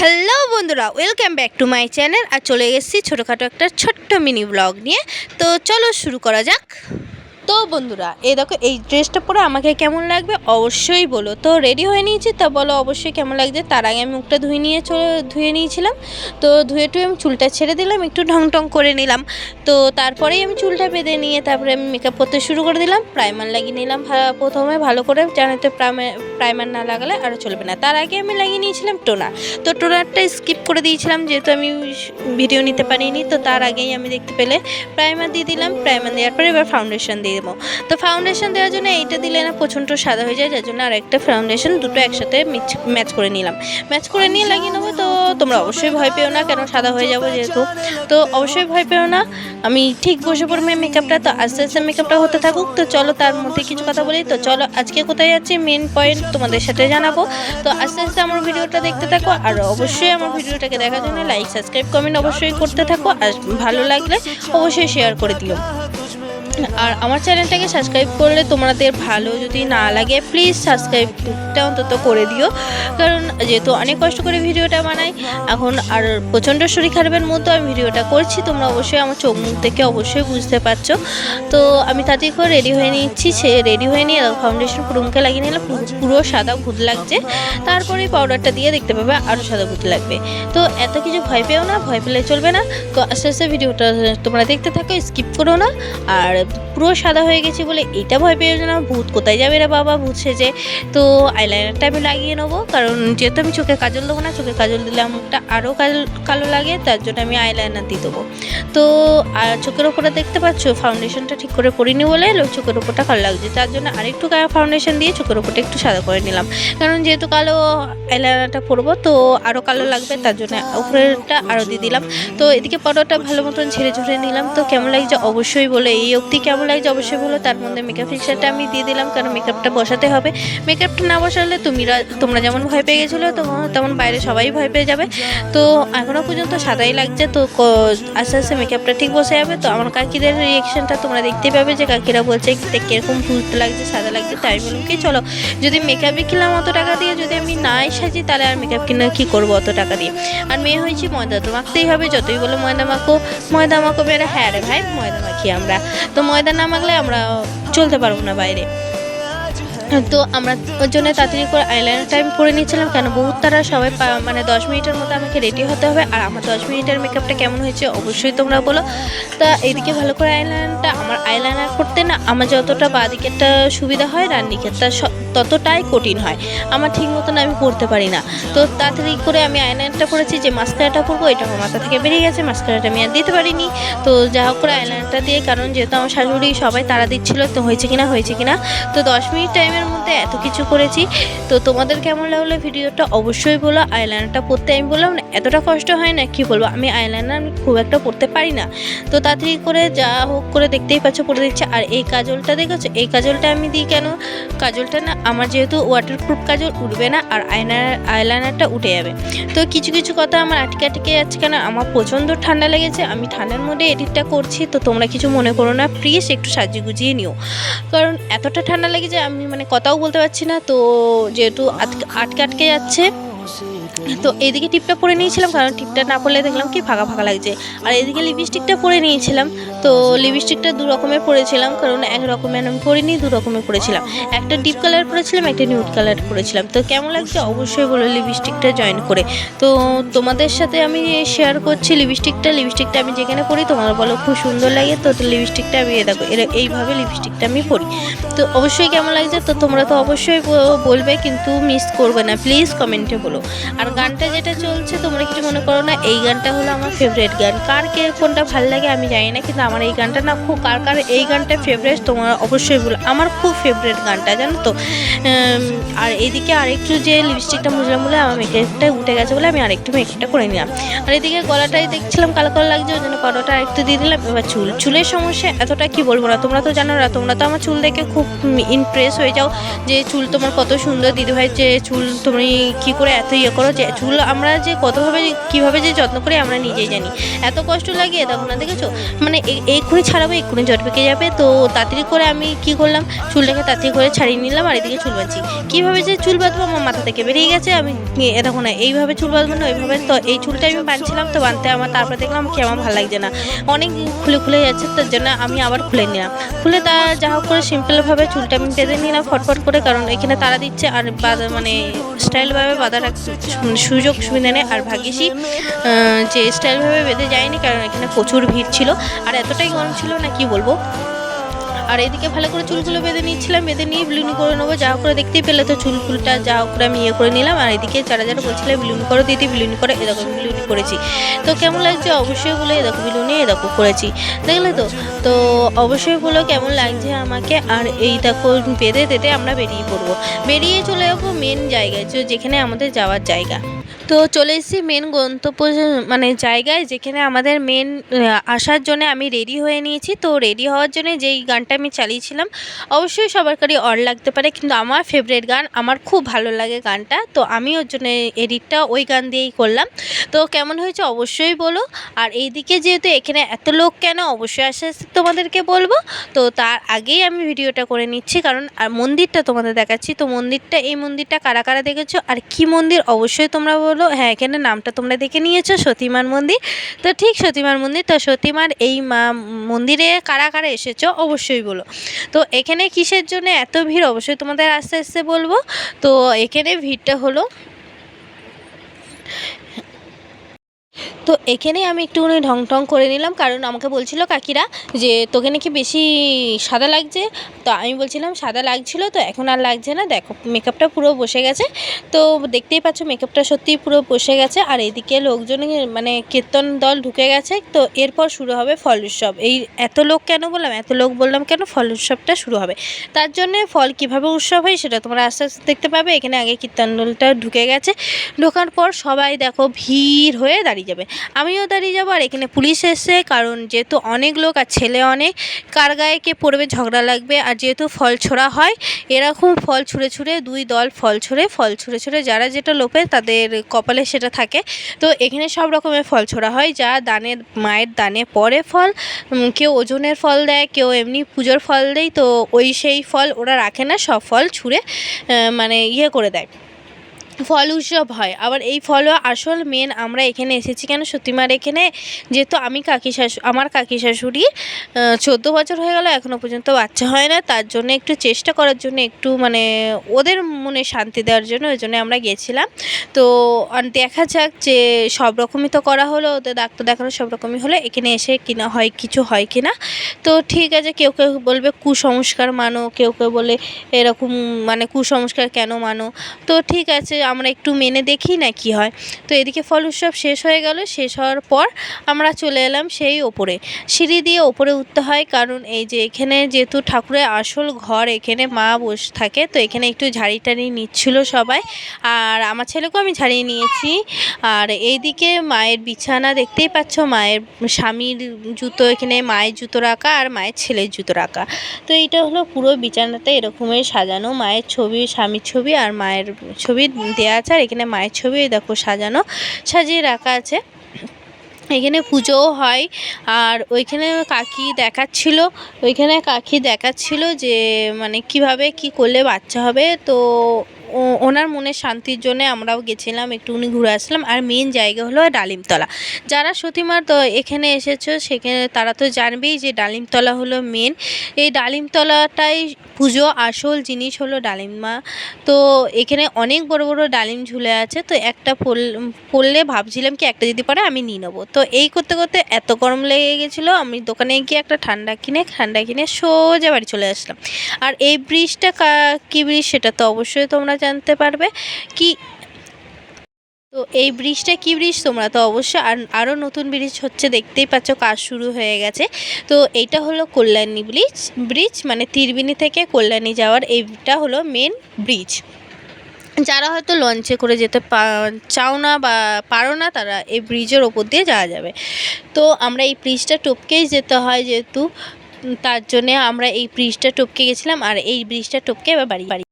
Hello বন্ধুরা, welcome back to my channel. আর চলে এসেছি ছোটোখাটো একটা ছোট্ট মিনি ব্লগ নিয়ে। তো চলো শুরু করা যাক। তো বন্ধুরা, এই দেখো, এই ড্রেসটা পরে আমাকে কেমন লাগবে অবশ্যই বলো। তো রেডি হয়ে নিয়েছি, তা বলো অবশ্যই কেমন লাগছে। তার আগে আমি মুখটা ধুয়ে নিয়ে চলে, ধুয়ে নিয়েছিলাম। তো ধুয়ে টুয়ে আমি চুলটা ছেড়ে দিলাম, একটু ঢং ঢং করে নিলাম। তো তারপরেই আমি চুলটা বেঁধে নিয়ে তারপরে আমি মেকআপ করতে শুরু করে দিলাম প্রাইমার লাগিয়ে নিলাম প্রথমে ভালো করে জানাতে প্রাইমার না লাগালে আরও চলবে না। তার আগে আমি লাগিয়ে নিয়েছিলাম টোনার। তো টোনারটা স্কিপ করে দিয়েছিলাম, যেহেতু আমি ভিডিও নিতে পারিনি, তো তার আগেই আমি দেখতে পেলে প্রাইমার দিয়ে দিলাম। প্রাইমার দেওয়ার পরে এবার ফাউন্ডেশন দিয়ে দেবো। তো ফাউন্ডেশন দেওয়ার জন্য এইটা দিলে না প্রচণ্ড সাদা হয়ে যায়, যার জন্য আর একটা ফাউন্ডেশন দুটো একসাথে ম্যাচ করে নিলাম। ম্যাচ করে নিয়ে লাগিয়ে নেব, তো তোমরা অবশ্যই ভয় পেও না কেন সাদা হয়ে যাব যেহেতু। তো অবশ্যই ভয় পেও না, আমি ঠিক বসে পড়বে মেকআপটা তো আস্তে আস্তে মেকআপটা হতে থাকুক। তো চলো তার মধ্যে কিছু কথা বলি, তো চলো আজকে কোথায় যাচ্ছি? মেন পয়েন্ট তোমাদের সাথে জানাব। তো আস্তে আস্তে আমার ভিডিওটা দেখতে থাকো, আর অবশ্যই আমার ভিডিওটাকে দেখার জন্য লাইক সাবস্ক্রাইব কমেন্ট অবশ্যই করতে থাকো, আর ভালো লাগলে অবশ্যই শেয়ার করে দিও। আর আমার চ্যানেলটাকে সাবস্ক্রাইব করলে তোমাদের ভালো যদি না লাগে প্লিজ সাবস্ক্রাইবটা অন্তত করে দিও। কারণ যেহেতু অনেক কষ্ট করে ভিডিওটা বানাই, এখন আর প্রচণ্ড শরীর খারাপের মতো আমি ভিডিওটা করছি, তোমরা অবশ্যই আমার চোখ মুখ থেকে অবশ্যই বুঝতে পারছ। তো আমি তাতে করে রেডি হয়ে নিচ্ছি, সে রেডি হয়ে নিয়ে ফাউন্ডেশন পুরো মুখে লাগিয়ে পুরো- পুরো সাদা ভূত লাগছে। তারপরে পাউডারটা দিয়ে দেখতে পাবে আরও সাদা ভূত লাগবে। তো এত কিছু ভয় পেও না, ভয় পেলে চলবে না। তো আস্তে আস্তে ভিডিওটা তোমরা দেখতে থাকো স্কিপ করো না। আর পুরো সাদা হয়ে গেছি বলে এটা ভয় পেয়ে না, ভূত কোথায় যাবে রে বাবা? ভূত সেজে। তো আইলাইনারটা আমি লাগিয়ে নেব, কারণ যেহেতু আমি চোখে কাজল দেবো না, চোখে কাজল দিলে মুখটা আরও কালো লাগে, তার জন্য আমি আইলাইনার দিয়ে দেবো। তো, আর চোখের ওপরে দেখতে পাচ্ছ? ফাউন্ডেশনটা ঠিক করে পরিনি বলে চোখের ওপরটা কালো লাগছে। তার জন্য আরেকটু ফাউন্ডেশন দিয়ে চোখের ওপরটা একটু সাদা করে নিলাম। কারণ যেহেতু কালো আইলাইনারটা পরবো, তো আরও কালো লাগবে, তার জন্য উপরেরটা আরও দিয়ে দিলাম। তো এদিকে পরোটা ভালো মতন ছেড়ে ঝুড়ে নিলাম। তো কেমন লাগছে অবশ্যই বলে। এই অবধি কেমন লাগছে অবশ্যই বলো। তার মধ্যে মেকআপ ফিক্সারটা আমি দিয়ে দিলাম, কারণ মেকআপটা বসাতে হবে। মেকআপটা না বসালে তুমিরা, তোমরা যেমন ভয় পেয়ে গেছিল তেমন বাইরে সবাই ভয় পেয়ে যাবে। তো এখনও পর্যন্ত সাদাই লাগছে, তো আস্তে আস্তে মেকআপটা ঠিক বসে যাবে। তো আমার কাকিদের রিয়েকশনটা তোমরা দেখতে পাবে যে কাকিরা বলছে "তে কীরকম ভুলতে লাগছে, সাদা লাগছে। তাই বলুন কি চলো, যদি মেকআপে কিনলাম অত টাকা দিয়ে, যদি আমি নাই সাজি তাহলে আর মেকআপ কিনে কী করব অত টাকা দিয়ে? আর মেয়ে হয়েছি ময়দা তো মাখতেই হবে যতই বলো ময়দা মাখো। ময়দা মাখো বেড়ে হ্যাঁ রে ভাই, ময়দা মাখি আমরা। তো ময়দা না মাগলে আমরা চলতে পারব না বাইরে। তো আমরা ওর জন্য তাড়াতাড়ি করে আইলাইনার টাইম করে নিয়েছিলাম, কেন বহুত তারা সবাই মানে দশ মিনিটের মধ্যে আমাকে রেডি হতে হবে, আর আমার দশ মিনিটের মেকআপটা কেমন হয়েছে অবশ্যই তোমরা বলো। তা এদিকে ভালো করে আইলাইনারটা আমার আইলাইনার করতে না আমার যতটা বাঁ দিকেরটা সুবিধা হয় স- ততটাই কঠিন হয়। আমার ঠিক মতন আমি করতে পারি না। তো তাড়াতাড়ি করে আমি আইলাইনারটা করেছি যে মাস্কারাটা করব এটা আমার মাথা থেকে বেরিয়ে গেছে মাস্কারাটা আমি আর দিতে পারিনি। তো যা হোক করে আইলাইনারটা দিয়ে, কারণ যেহেতু আমার শাশুড়ি সবাই তারা দিচ্ছিল, তো হয়েছে কিনা হয়েছে কিনা। তো দশ মিনিট টাইমের মধ্যে এত কিছু করেছি। তো তোমাদের কেমন লাগল ভিডিওটা অবশ্যই বলো। আইলাইনারটা পড়তে আমি বললাম না এতটা কষ্ট হয় না, কি বলব? আমি আইলাইনার খুব একটা পরতে পারি না। তো তাড়াতাড়ি করে যা হোক করে দেখতেই পাচ্ছ, পরে দিচ্ছে আর এই কাজলটা দেখেছ? এই কাজলটা আমি দিই কেন? কাজলটা না, আমার যেহেতু ওয়াটারপ্রুফ কাজল উঠবে না, আর আয়নার আইলাইনারটা উঠে যাবে। তো কিছু কিছু কথা আমার আটকে আটকে যাচ্ছে কেন? আমার প্রচণ্ড ঠান্ডা লেগেছে, আমি ঠান্ডার মধ্যে এডিটটা করছি। তো তোমরা কিছু মনে করো না প্লিজ একটু সাজিয়ে গুজিয়ে নিও। কারণ এতটা ঠান্ডা লেগেছে, আমি মানে কথাও বলতে পারছি না তো যেহেতু আটকে- আটকে যাচ্ছে তো এদিকে টিপটা পরে নিয়েছিলাম, কারণ টিপটা না পরলে দেখলাম কি ফাঁকা ফাঁকা লাগছে। আর এদিকে লিপস্টিকটা পরে নিয়েছিলাম, তো লিপস্টিকটা দু রকমের পরেছিলাম, কারণ এক রকমের আমি পরিনি, দু রকমের পরেছিলাম। একটা ডিপ কালার পরেছিলাম, একটা নিউড কালার পরেছিলাম। তো কেমন লাগছে অবশ্যই বলো লিপস্টিকটা জয়েন করে। তো তোমাদের সাথে আমি শেয়ার করছি লিপস্টিকটা লিপস্টিকটা আমি যেখানে পরি, তোমার বলো খুব সুন্দর লাগে, তো লিপস্টিকটা আমি দেখো এইভাবে লিপস্টিকটা আমি পরি। তো অবশ্যই কেমন লাগছে, তো তোমরা তো অবশ্যই বলবে, কিন্তু মিস করবে না প্লিজ কমেন্টে বলো। আর গানটা যেটা চলছে, তোমরা কিছু মনে করো না, এই গানটা হলো আমার ফেভারিট গান। কার কে কোনটা ভালো লাগে আমি জানি না, কিন্তু আমার এই গানটা না খুব, কার কার এই গানটা ফেভারিট তোমরা অবশ্যই বলো। আমার খুব ফেভারিট গানটা, জানো তো? আর এইদিকে আরেকটু যে লিপস্টিকটা মুজলাম বলে আমার মেকআপটা উঠে গেছে বলে আমি আরেকটু মেকআপটা করে নিলাম। আর এদিকে গলাটাই দেখছিলাম, কালো কালো লাগছে, ওই জন্য পাউডারটা আরেকটু দিয়ে দিলাম। এবার চুল। চুলের সমস্যা এতটা কি বলব না, তোমরা তো জানো না, তোমরা তো আমার চুল দেখে খুব ইমপ্রেস হয়ে যাও যে চুল তোমার কত সুন্দর দিদিভাই যে চুল, তুমি কি করে এত ইয়ে করো যে চুল আমরা যে কতভাবে কীভাবে যে যত্ন করি আমরা নিজেই জানি। এত কষ্ট লাগে দেখো না দেখেছ? মানে এক্ষুনি ছাড়াবো, এক্ষুনি জট পেকে যাবে। তো তাড়াতাড়ি করে আমি কি করলাম? চুলটাকে তাড়াতাড়ি করে ছাড়িয়ে নিলাম আর এদিকে চুল বাঁধছি। কীভাবে যে চুল বাঁধবো? আমার মাথা থেকে বেরিয়ে গেছে। আমি দেখো না, এইভাবে চুল বাঁধবো না, ওইভাবে। তো এই চুলটা আমি বাঁধছিলাম, তো বাঁধতে আমার তারপরে দেখলাম কি আমার ভালো লাগছে না। অনেক খুলে খুলে যাচ্ছে, তার জন্য আমি আবার খুলে নিলাম। খুলে তা যা হোক করে সিম্পলভাবে চুলটা আমি বেঁধে নিলাম, ফটফট করে, কারণ এখানে তারা দিচ্ছে আর মানে স্টাইলভাবে সু- সুযোগ সুবিধা নেই। আর ভাগ্যিসই যে স্টাইলভাবে বেঁধে যায়নি, কারণ এখানে প্রচুর ভিড় ছিল। আর এতটাই গরম ছিল না, কি বলব? আর এদিকে ভালো করে চুলগুলো বেঁধে নিচ্ছিলাম, বেঁধে নিয়ে ব্লুনি করে নেব, যা করে দেখতেই পেলে তো চুল ফুলটা যা করে আমি ইয়ে করে নিলাম। আর এদিকে যারা যারা বলছিল ব্লুনি করো, দিদি ব্লুনি করে এরকম ব্লুনি করেছি। তো কেমন লাগছে? অবশ্যই বলে এরকম ব্লুনি এরকম করেছি। দেখলে তো? তো অবশ্যই বলো, কেমন লাগছে আমাকে? আর এই দেখো বেঁধে দিতে আমরা বেরিয়ে পড়ব। বেরিয়ে চলে যাব মেন জায়গায় যেখানে আমাদের যাওয়ার জায়গা। তো চলে এসেছি মেন গন্তব্য মানে জায়গায় যেখানে আমাদের মেন আসার জন্য আমি রেডি হয়ে নিয়েছি। তো রেডি হওয়ার জন্য যেই গানটা আমি চালিয়েছিলাম, অবশ্যই সবার কারই অর লাগতে পারে। কিন্তু আমার ফেভারিট গান, আমার খুব ভালো লাগে গানটা। তো আমি ওর জন্য এডিটটা ওই গান দিয়েই করলাম। তো কেমন হয়েছে অবশ্যই বলো। আর এইদিকে যেহেতু এখানে এত লোক কেন, অবশ্যই আস্তে তোমাদেরকে বলব। তো তার আগেই আমি ভিডিওটা করে নিচ্ছি, কারণ আর মন্দিরটা তোমাদের দেখাচ্ছি। তো মন্দিরটা, এই মন্দিরটা কারা কারা দেখেছ? আর কি মন্দির? অবশ্যই তোমরা হ্যাঁ এখানে নামটা তোমরা দেখে নিয়েছো, সতীমার মন্দির। তো ঠিক সতীমার মন্দির, তো সতীমার এই মা মন্দিরে কারা কারা এসেছ অবশ্যই বলো। তো এখানে কিসের জন্য এত ভিড়? অবশ্যই তোমাদের আস্তে আস্তে বলব। তো এখানে ভিড়টা হলো তো এখানেই আমি একটুখানি ঢং ঢং করে নিলাম, কারণ আমাকে বলছিল কাকিরা যে তোকে নাকি বেশি সাদা লাগছে। তো আমি বলছিলাম, সাদা লাগছিল তো এখন আর লাগছে না, দেখো মেকআপটা পুরো বসে গেছে। তো দেখতেই পাচ্ছ মেকআপটা সত্যিই পুরো বসে গেছে, আর এদিকে লোকজন মানে কীর্তন দল ঢুকে গেছে। তো এরপর শুরু হবে ফল উৎসব। এই এত লোক কেন বললাম? এত লোক বললাম কেন ফল উৎসবটা শুরু হবে? তার জন্যে ফল কীভাবে উৎসব হয় সেটা তোমরা আস্তে আস্তে দেখতে পাবে। এখানে আগে কীর্তন দলটা ঢুকে গেছে। ঢোকার পর সবাই দেখো ভিড় হয়ে দাঁড়িয়ে যাবে। আমিও দাঁড়িয়ে যাব আর এখানে পুলিশ এসছে, কারণ যেহেতু অনেক লোক আর ছেলে অনেক, কার গায়ে কে পড়বে ঝগড়া লাগবে। আর যেহেতু ফল ছোড়া হয়, এরকম ফল ছুঁড়ে ছুঁড়ে দুই দল ফল ছুঁড়ে ফল ছুঁড়ে ছুঁড়ে যারা যেটা লোপে তাদের কপালে সেটা থাকে। তো এখানে সব রকমের ফল ছোড়া হয়, যা দানের মায়ের দানে পড়ে ফল কেউ ওজনের ফল দেয়, কেউ এমনি পুজোর ফল দেয়, তো ওই সেই ফল ওরা রাখে না, সব ফল ছুঁড়ে মানে ইয়ে করে দেয়। ফল উৎসব হয়। আবার এই ফলও আসল মেন আমরা এখানে এসেছি কেন? সতীমার এখানে যেহেতু আমি কাকি শাশু আমার কাকি শাশুড়ি চোদ্দ বছর হয়ে গেল এখনও পর্যন্ত বাচ্চা হয় না। তার জন্য একটু চেষ্টা করার জন্য একটু মানে ওদের মনে শান্তি দেওয়ার জন্য ওই জন্য আমরা গেছিলাম। তো দেখা যাক যে সব রকমই তো করা হলো, ওদের ডাক্তার দেখানো সব রকমই হলো, এখানে এসে কিনা হয়, কিছু হয় কিনা? তো ঠিক আছে, কেউ কেউ বলবে কুসংস্কার মানো, কেউ কেউ বলে এরকম মানে কুসংস্কার কেন মানো? তো ঠিক আছে আমরা একটু মেনে দেখি না কি হয়। তো এদিকে ফল উৎসব শেষ হয়ে গেল। শেষ হওয়ার পর আমরা চলে এলাম সেই ওপরে। সিঁড়ি দিয়ে ওপরে উঠতে হয় কারণ এই যে এখানে যেহেতু ঠাকুরের আসল ঘর, এখানে মা বসে থাকে, তো এখানে একটু ঝাড়ি টাড়ি নিচ্ছিল সবাই। আর আমার ছেলেকেও আমি ঝাড়িয়ে নিয়েছি। আর এইদিকে মায়ের বিছানা দেখতেই পাচ্ছ, মায়ের স্বামীর জুতো এখানে, মায়ের জুতো রাখা আর মায়ের ছেলের জুতো রাখা। তো এইটা হলো পুরো বিছানাটা এরকমই সাজানো। মায়ের ছবি, স্বামীর ছবি আর মায়ের ছবি দেওয়া আছে, আর এখানে মায়ের ছবি দেখো সাজানো, সাজিয়ে রাখা আছে। এখানে পুজোও হয়, আর ওইখানে কাকি দেখাচ্ছিল, ওইখানে কাকি দেখাচ্ছিল যে মানে কীভাবে কি করলে বাচ্চা হবে, তো ওনার মনের শান্তির জন্য আমরাও গেছিলাম একটুখানি ঘুরে আসলাম। আর মেন জায়গা হলো ডালিমতলা। যারা সতীমার তো এখানে এসেছ সেখানে তারা তো জানবেই যে ডালিমতলা হলো মেন এই ডালিমতলাটাই পুজো আসল জিনিস হলো ডালিমা তো এখানে অনেক বড় বড় ডালিম ঝুলে আছে। তো একটা পড়ল- ভাবছিলাম কি একটা যদি পড়ে আমি নিয়ে নেব। তো এই করতে করতে এত গরম লেগে গেছিল, আমি দোকানে গিয়ে একটা ঠান্ডা কিনে ঠান্ডা কিনে সোজা বাড়ি চলে আসলাম। আর এই ব্রিজটা কী ব্রিজ সেটা তো অবশ্যই তোমরা জানতে পারবে। কি তো এই ব্রিজটা কী ব্রিজ তোমরা তো অবশ্যই আর আরও নতুন ব্রিজ হচ্ছে, দেখতেই পাচ্ছ কাজ শুরু হয়ে গেছে। তো এইটা হলো কল্যাণী ব্রিজ ব্রিজ মানে তিরবিনি থেকে কল্যাণী যাওয়ার এইটা হলো মেন ব্রিজ। যারা হয়তো লঞ্চে করে যেতে চাও না বা পারো না, তারা এই ব্রিজের ওপর দিয়ে যাওয়া যাবে। তো আমরা এই ব্রিজটা টপকেই যেতে হয় যেহেতু, তার জন্যে আমরা এই ব্রিজটা টপকে গেছিলাম আর এই ব্রিজটা টপকে এবার বাড়ি বাড়ি।